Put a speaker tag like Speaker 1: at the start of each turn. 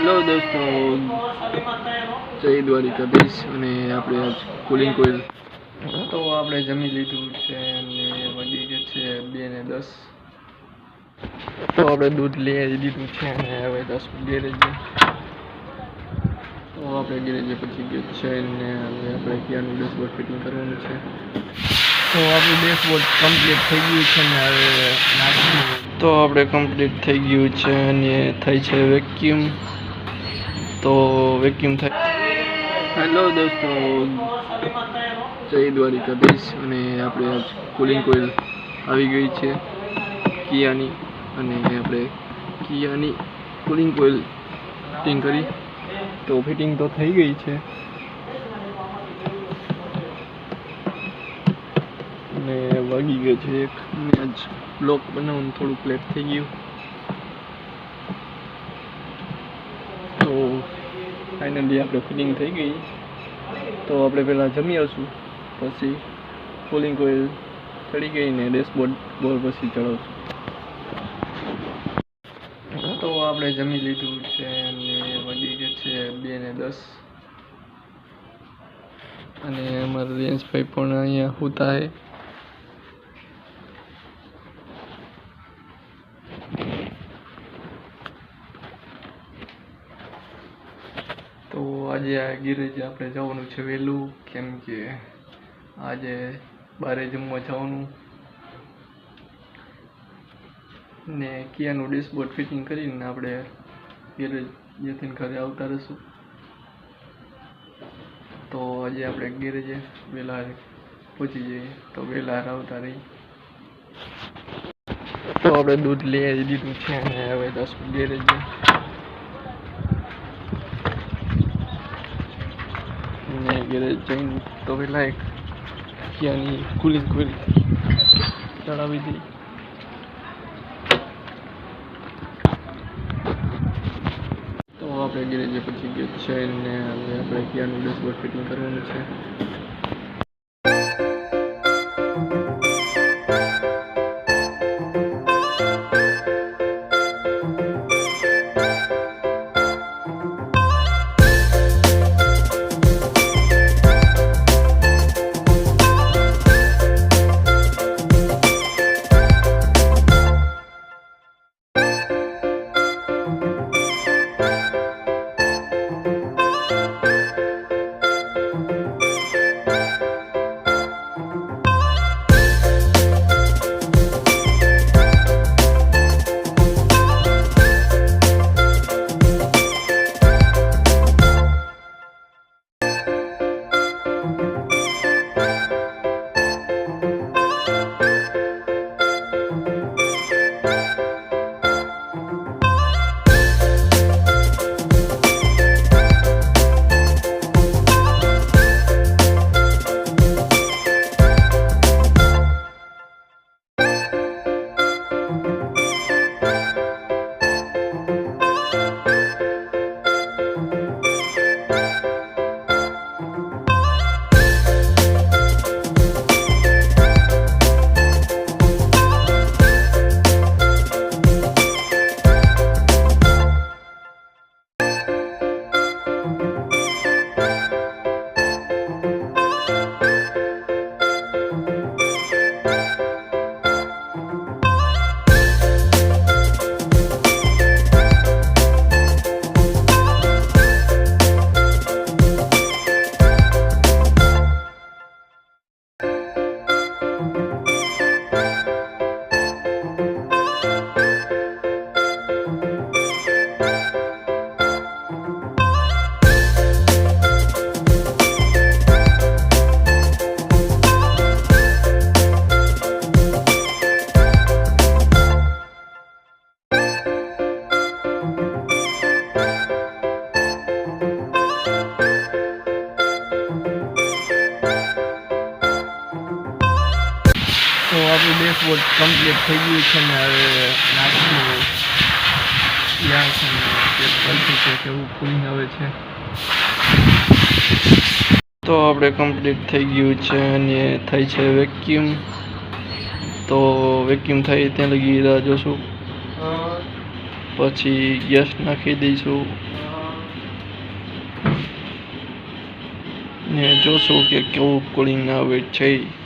Speaker 1: Hello દોસ્તો જય દ્વારિકાધીશ અને આપણે કુલિંગ કોઇલ તો આપણે જમી લીધું છે અને વાગી ગયા છે બે ને દસ. તો આપણે દૂધ લઈ દીધું છે અને હવે દસ ગેરેજ. તો આપણે ગેરેજે પછી ગયો છે અને હવે આપણે ક્યાંનું ડેશબોર્ડ ફિટિંગ કરવાનું છે. તો આપણું ડેશબોર્ડ કમ્પ્લીટ થઈ ગયું છે ને હવે તો આપણે કમ્પ્લીટ થઈ ગયું છે અને થઈ છે વેક્યુમ તો વેક્યુમ થાય. હેલો દોસ્તો, જય દ્વારિકાધીશ અને આપણે આજ કુલિંગ કોઇલ આવી ગઈ છે કિયાની. અને આપણે કિયાની કુલિંગ કોઇલ ફિટિંગ કરી. તો ફિટિંગ તો થઈ ગઈ છે. અને વાગી ગયો છે એક. મેં આજ બ્લોક બનાવવાનું થોડુંક લેટ થઈ ગયું તો ફાઇનલી આપણે ફિટિંગ થઈ ગઈ. તો આપણે પહેલાં જમી આવશું, પછી કુલિંગ કોઇલ ચડી ગઈ ને ડેશબોર્ડ બોર પછી ચડાવશું. તો આપણે જમી લીધું છે અને વાગી ગયા છે બે ને દસ. અને અમારા રેન્સભાઈ પણ અહીંયા હોતા હે. તો આજે આ ગેરેજ આપણે જવાનું છે વહેલું, કેમ કે આજે બારે જમવા જવાનું. ને કિયાનું ડેશબોર્ડ ફિટિંગ કરીને આપણે ગેરેજ જેથી ઘરે આવતા રહીશું. તો આજે આપણે ગેરેજે વહેલા પહોંચી જઈએ, તો વહેલા આવતા રહી તો આપણે દૂધ લઈ દીધું છે અને હવે દસ ગેરેજે. ગેરેજ જઈને તો પહેલાં એક કિયાની કુલિંગ કોઇલ ચડાવી દઈ તો આપણે ગેરેજ પછી ગયો છે ને હવે આપણે કિયાનું ડેશબોર્ડ ફિટિંગ કરવાનું છે આપણું ડેશબોર્ડ કમ્પ્લીટ થઈ ગયું છે ને હવે નાખશું ત્યાં છે ને ચેક કરશું કે કેવું કુલિંગ આવે છે તો આપણે કમ્પ્લીટ થઈ ગયું છે અને થાય છે વેક્યુમ તો વેક્યુમ થઈ ત્યાં લગી રાહ જોશું. પછી ગેસ નાખી દઈશું. ને જોશું કે કેવું કુલિંગ આવે છે.